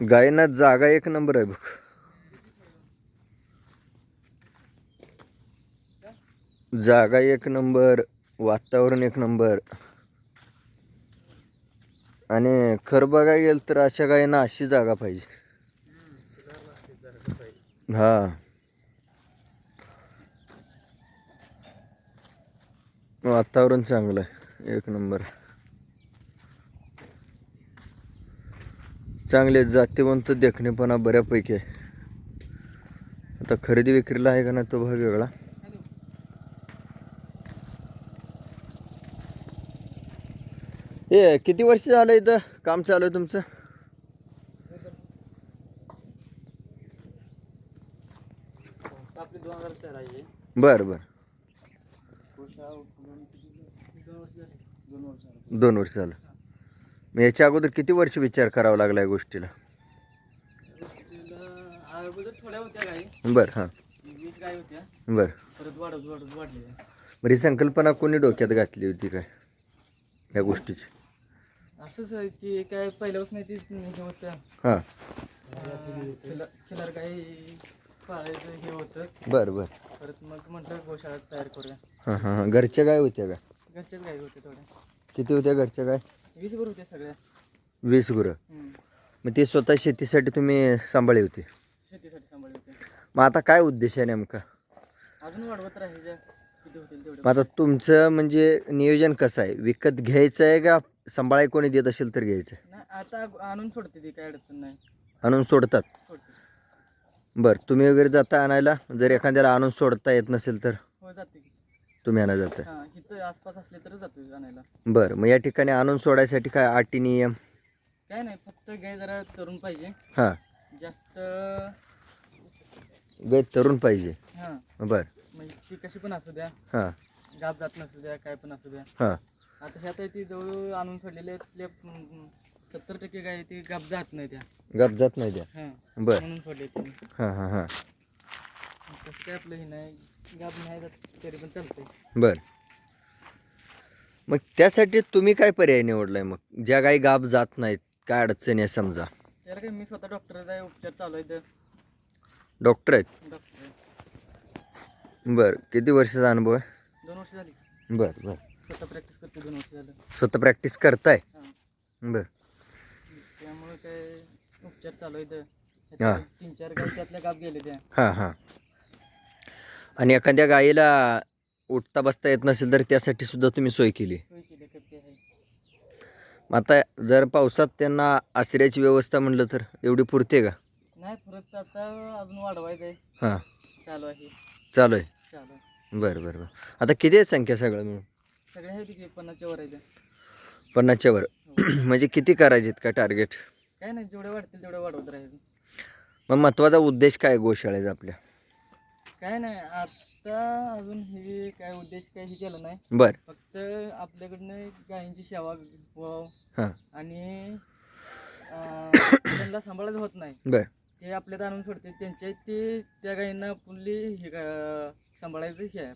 गायीना जागा एक नंबर आहे बघ. जागा एक नंबर वातावरण एक नंबर. आणि खरं बघायला गेलं तर अशा गायींना अशी जागा पाहिजे. हा. वातावरण चांगलं आहे एक नंबर. चांगले जातीवंत देखणेपणा बऱ्यापैकी आहे. आता खरेदी विक्रीला आहे का नाही तो भाग वेगळा. ए किती वर्ष झालं इथं काम चालू आहे तुमचं? बर बर. बरं बरं दोन वर्ष झालं. मग याच्या अगोदर किती वर्ष विचार करावा लागला या गोष्टीला? अगोदर थोड्या होत्या गाई. बरं हां. वीस गाई होत्या. बरं. परत वाढत वाढत वाढले बरं ही संकल्पना कोणी डोक्यात घातली होती काय? या गोष्टीची? असंच आहे की काय पहिल्यापासून तीच हे होतं. हां. खिला- खिलार गाई पाळायचं हे होतं. बरं बरं. परत मग म्हटलं गोशाळा तयार करूया. हां हां हां. घरच्या गाय होत्या का? घरच्याच गाई होत्या थोड्या. किती होत्या घरच्या गाय वीस होत्या सगळ्या वीस गुरं. हम्म. मग ते स्वतः शेतीसाठी तुम्ही सांभाळली होती? शेतीसाठी सांभाळले होते. मग आता काय उद्देश आहे नेमका? अजून वाढवत राहायच्या किती होतील तेवढे. मग आता तुमचं म्हणजे नियोजन कसं आहे? विकत घ्यायचं आहे का? सांभाळाय कोणी देत असेल तर घ्यायचं आहे? नाही आता आणून सोडते ती काय अडचण नाही. आणून सोडतात? सोडते. बरं तुम्ही वगैरे जाता आणायला? जर एखाद्याला आणून सोडता येत नसेल तर? हो जाते की. तुम्ही आणा जाताय? हा इथं आसपास असले तर जातो आणायला. बरं मग या ठिकाणी आणून सोडायसाठी काय अटी नियम? काय नाही फक्त गाय जरा तरुण पाहिजे. हां. जास्त गाय तरुण पाहिजे. हां. बरं. म्हणजे ती कशी पण असू द्या. हां. गाप जात नसू द्या काय पण असू द्या. हां. आता ह्यात आहे ती जवळ आणून सोडलेले सत्तर टक्के गाय ती गाप जात नाही त्या. गप जात नाही द्या हां. बरं. म्हणून सोडले ती. हां हां हां. तसं काय आपलं हे नाही. तरी पण चालतंय. बरं. मग त्यासाठी तुम्ही काय पर्याय निवडलाय मग? ज्या गाई गाब जात नाहीत काय अडचण आहे समजा? त्याला काय मी स्वतः डॉक्टरचा आहे उपचार चालू आहे तर डॉक्टर आहेत डॉक्टर बरं. किती वर्षाचा अनुभव आहे? दोन वर्ष झाली. बरं बरं. स्वतः प्रॅक्टिस करते दोन वर्ष झालं. स्वतः प्रॅक्टिस करताय? हां. बरं. त्यामुळे काय उपचार चालू आहे हा. तीन चार गाय त्यातल्या गाप गेले त्या. हां हां. आणि एखाद्या गाईला उठता बसता येत नसेल तर त्यासाठी सुद्धा तुम्ही सोय केली. सोय केली करते आहे. मग आता जर पावसात त्यांना आश्रयाची व्यवस्था म्हणलं तर एवढी पुरते का? नाही परत आता अजून वाढवायचं आहे. हां. चालू आहे. चालू आहे. चालू आहे. बरं बरं बरं. आता किती आहेत संख्या सगळं मिळून? सगळे आहे तिथे पन्नासच्या वर आहे त्या. पन्नासच्या वर. म्हणजे किती करायचे का टार्गेट काय नाही जेवढे वाढतील तेवढे वाढवत राहायचं मग महत्त्वाचा उद्देश काय आहे गोशाळेचा आपल्या? काय नाही आता अजून हे काय उद्देश काही हे केलं नाही. बरं. फक्त आपल्याकडनं गायींची सेवा व्हावं. हां. आणि अं, त्यांना सांभाळायचं होत नाही. बरं. ते आपल्यात आणून सोडते त्यांच्या ते त्या गायींना पुढली हे का- सांभाळायचं हे आहे.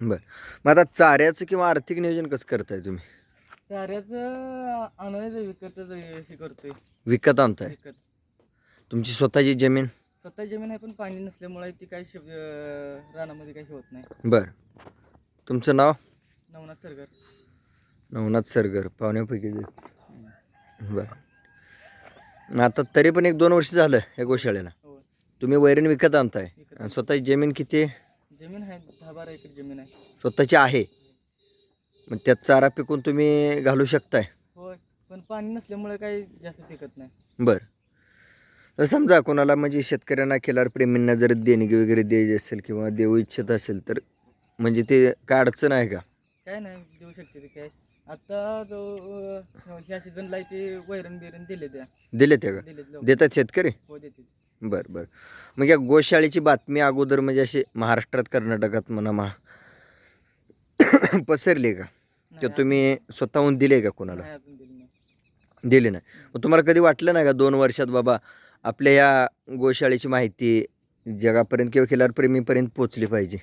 बरं. मग आता चाऱ्याचं किंवा आर्थिक नियोजन कसं करताय तुम्ही? चाऱ्याचं आणायचं विकतच हे करतोय. विकत आणताय? विकत. तुमची स्वतःची जमीन? स्वतः जमीन आहे पण पाणी नसल्यामुळे ती काही शिव अं, रानामध्ये काही होत नाही. बरं. तुमचं नाव? नवनाथ सरगर. नवनाथ सरगर पाहुण्यापैकी. बरं. आता तरी पण एक दोन वर्ष झालं या गोशाळेला. हो तुम्ही वैरण विकत आणताय. आणि स्वतःची जमीन किती? जमीन आहे दहा बारा एकर जमीन आहे. स्वतःची आहे. मग त्यात चारा पिकून तुम्ही घालू शकताय. होय. पण पाणी नसल्यामुळे काही जास्त पिकत नाही. बरं. समजा कोणाला म्हणजे शेतकऱ्यांना खिलार प्रेमींना जर देणगी वगैरे द्यायची असेल किंवा देऊ इच्छित असेल तर म्हणजे ते काय अडचण आहे का? काय नाही देऊ शकते ते काय. आता जो अं, ह्या सीझनला ते वैरण बिरण दिले त्या. दिले ते का? दिलेत लोक. देतात शेतकरी? हो देते बरं बरं. मग या गोशाळेची बातमी अगोदर म्हणजे अशी महाराष्ट्रात कर्नाटकात म्हणा महा पसरली का? नाही, किंवा तुम्ही स्वतःहून दिले का कोणाला? नाही अजून दिली नाही. दिले नाही. मग तुम्हाला कधी वाटलं नाही का दोन वर्षात बाबा आपल्या या गोशाळेची माहिती जगापर्यंत किंवा खिलारप्रेमीपर्यंत पोचली पाहिजे.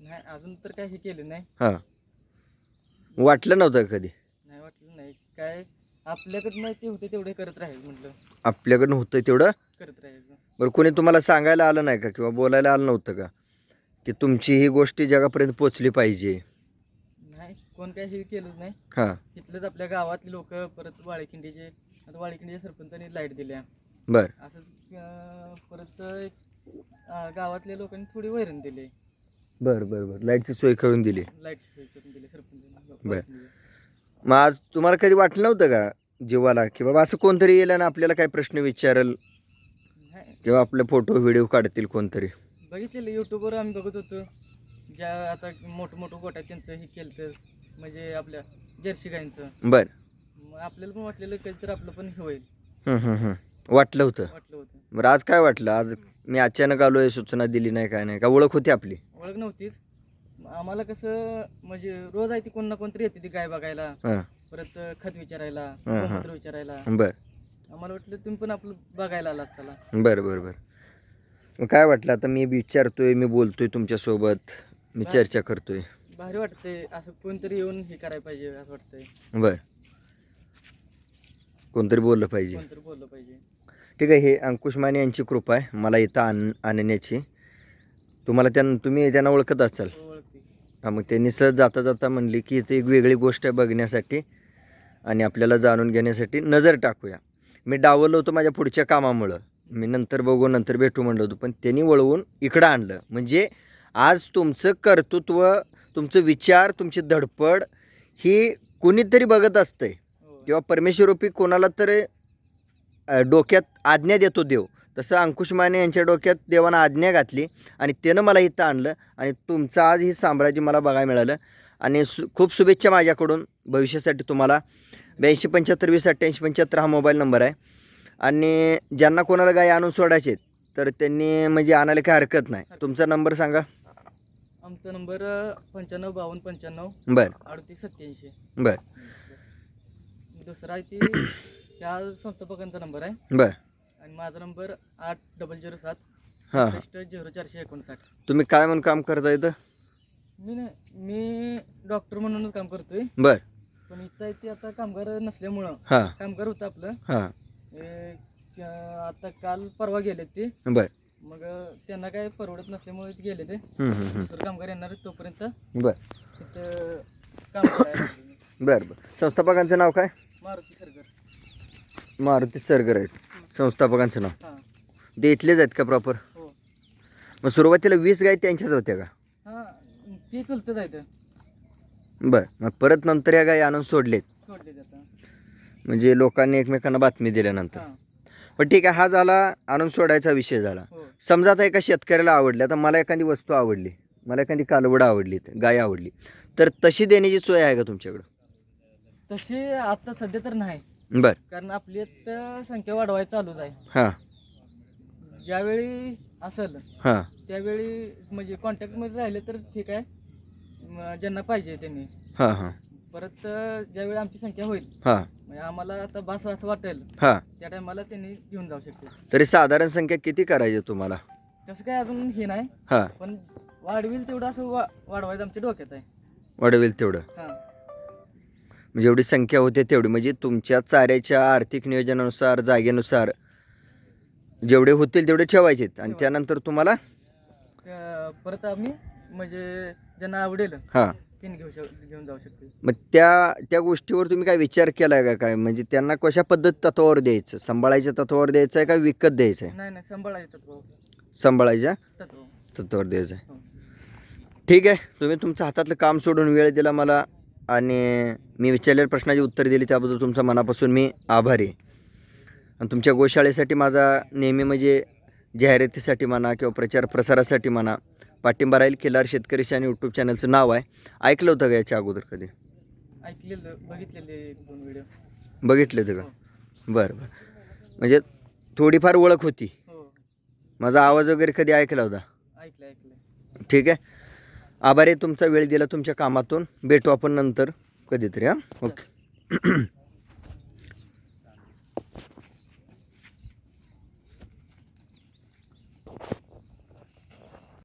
नाही अजून तर काही केलं नाही. हां. वाटलं नव्हतं का कधी? नाही वाटलं नाही. काय आपल्याकडनं ते होते तेवढे करत राहील म्हटलं. आपल्याकडनं होतं तेवढं? करत राहायचं. बरं कोणी तुम्हाला सांगायला आलं नाही का किंवा बोलायला आलं नव्हतं का की तुमची ही गोष्टी जगापर्यंत पोचली पाहिजे? नाही कोण काही हे केलंच नाही. हां. तिथलंच आपल्या गावातली लोक परत वाळेखिंडीचे आता वाळेखिंडीच्या सरपंचांनी लाइट दिल्या. बरं. असंच अं, परत अं, गावातल्या लोकांनी थोडी वैरण दिली. बरं बरं बरं. लाईटची सोय करून दिली. लाईटची सोय करून दिली बर. वाळेखिंडीला. मग आज तुम्हाला कधी वाटलं नव्हतं का जीवाला? की बाबा असं कोणतरी येईल आणि आपल्याला काही प्रश्न विचारेल? किंवा आपले फोटो व्हिडिओ काढतील कोणतरी? बघितलेलं युट्यूबवर आम्ही बघत होतो. ज्या आता मोठं मोठं गोट्या त्यांचं हे केलं तर म्हणजे आपल्या जर्सी गाईंचं. बरं. मग आपल्याला पण वाटलेलं कधी तर आपलं पण हे होईल. वाटलं होतं. वाटलं होतं. बरं आज काय वाटलं? आज मी अचानक आलो आहे सूचना दिली नाही काय नाही. का ओळख होती आपली? ओळख नव्हतीच. मग आम्हाला कसं म्हणजे रोज आहे ती कोण ना कोणतरी येते ती गाय बघायला. हां. परत खत विचारायला हा. गोमूत्र विचारायला. बरं. आम्हाला वाटलं तुम्ही पण आपलं बघायला आलात चला. बरं बरं बरं. मग काय वाटलं? आता मी विचारतोय मी बोलतोय तुमच्यासोबत. मी चर्चा करतोय. भारी वाटते असं कोणतरी येऊन हे करायला पाहिजे असं वाटतंय. बरं. कोणतरी बोललं पाहिजे. कोणतरी बोललं पाहिजे. ठीक आहे हे अंकुश माने यांची कृपा आहे मला इथं आण आणण्याची. तुम्हाला त्यां तुम्ही त्यांना ओळखत असाल. हां मग त्यांनी सहज जाता जाता म्हणली की इथे एक वेगळी गोष्ट आहे बघण्यासाठी आणि आपल्याला जाणून घेण्यासाठी नजर टाकूया. मी डावलं होतं माझ्या पुढच्या कामामुळं. मी नंतर बघू नंतर भेटू म्हणलं होतं पण त्यांनी वळवून इकडं आणलं. म्हणजे आज तुमचं कर्तृत्व तुमचं विचार तुमची धडपड ही कुणीतरी बघत असतंय. किंवा परमेश्वरूपी कोणाला तर डोक्यात आज्ञा देतो देव. तसं अंकुश माने यांच्या डोक्यात देवानं आज्ञा घातली आणि त्यानं मला इथं आणलं आणि तुमचं आज ही साम्राज्य मला बघायला मिळालं. आणि सु खूप शुभेच्छा माझ्याकडून. भविष्यासाठी तुम्हाला ब्याऐंशी पंच्याहत्तर वीस अठ्ठ्याऐंशी पंच्याहत्तर हा मोबाईल नंबर आहे. आणि ज्यांना कोणाला गाय आणून सोडायचे तर त्यांनी म्हणजे आणायला काही हरकत नाही. तुमचा नंबर सांगा. आमचा नंबर पंच्याण्णव बावन्न पंच्याण्णव बरं. अडतीस सत्याऐंशी बरं. दुसरा आहे ती ह्या संस्थापकांचा नंबर आहे. बरं. आणि माझा नंबर आठ डबल झिरो सात हां हां. झिरो चारशे एकोणसाठ. तुम्ही काय म्हणून काम करता इथं? मी नाही मी डॉक्टर म्हणूनच काम करतोय. बरं. पण इथं आहे ते आता कामगार नसल्यामुळं हां. कामगार होतं आपलं. हां. हे, अं, आता काल परवा गेले ते. बरं. मग त्यांना काय परवडत नसल्यामुळे ते. गेले ते. दुसरं कामगार येणार आहेत तोपर्यंत. बरं. तिथं काम करायला लागले. बरं बरं. संस्थापकांचं नाव काय? मारुती सरगर मारुती सरगर आहेत. संस्थापकांचं नाव. हां. ते इथलेच आहेत का प्रॉपर हो. मग सुरुवातीला वीस गाय त्यांच्याच होत्या का? हां ते चुलतं जायचं बरं मग परत नंतर या गाय आणून सोडलेत. सोडले जातं म्हणजे लोकांनी एकमेकांना बातमी दिल्यानंतर. हां. पण ठीक आहे हा झाला आणून सोडायचा विषय झाला. हो. समजा आता एका शेतकऱ्याला आवडली आता मला एखादी वस्तू आवडली मला एखादी कालवड आवडली गाय आवडली तर तशी देण्याची सोय आहे का तुमच्याकडं? तशी आता सध्या तर नाही. बरं. कारण आपली आता संख्या वाढवायची चालूच आहे. हां. ज्यावेळी असेल हां. त्यावेळी म्हणजे कॉन्टॅक्टमध्ये राहिले तर ठीक आहे. म, ज्यांना पाहिजे त्यांनी. हां हां. परत अं, ज्यावेळी आमची संख्या होईल हां. म्हणजे आम्हाला आता बास असं वाटेल हां. त्या टायमाला त्यांनी घेऊन जाऊ शकते तरी साधारण संख्या किती करायची तुम्हाला? तसं काय अजून हे नाही. हां. पण वाढविल तेवढं असं वा वाढवायचं आमच्या डोक्यात आहे. वाढवेल तेवढं. हां. म्हणजे एवढी संख्या होते तेवढी. म्हणजे तुमच्या चाऱ्याच्या आर्थिक नियोजनानुसार जागेनुसार जेवढे होतील तेवढे ठेवायचेत. आणि त्यानंतर तुम्हाला? परत आम्ही म्हणजे ज्यांना आवडेल हां. घेऊन जाऊ शकते मग त्या त्या गोष्टीवर तुम्ही काय विचार केला आहे का काय? म्हणजे त्यांना कशा पद्धत तत्वावर द्यायचं? सांभाळायच्या तत्वावर द्यायचं आहे का विकत द्यायचं आहे नाही नाही सांभाळायच्या तत्व तत्वावर. द्यायचं आहे हो. ठीक आहे. तुम्ही तुमचं हातातलं काम सोडून वेळ दिला मला. आणि मी विचारलेल्या प्रश्नाची उत्तर दिली त्याबद्दल तुमचा मनापासून मी आभारी. आहे आणि तुमच्या गोशाळेसाठी माझा नेहमी म्हणजे जाहिरातीसाठी म्हणा किंवा प्रचार प्रसारासाठी म्हणा पाठिंबा राहील केलार शेतकरी आणि यूट्यूब चॅनलचं नाव आहे. ऐकलं होतं का याच्या अगोदर कधी? ऐकलेलं बघितलेले दोन व्हिडिओ बघितलं होतं का? बरं बरं. म्हणजे थोडीफार ओळख होती. हो. माझा आवाज वगैरे कधी ऐकला होता? ऐकलं ऐकलं. ठीक आहे. आभारी आहे तुमचा वेळ दिला तुमच्या कामातून. भेटू आपण नंतर कधीतरी हां. ओके.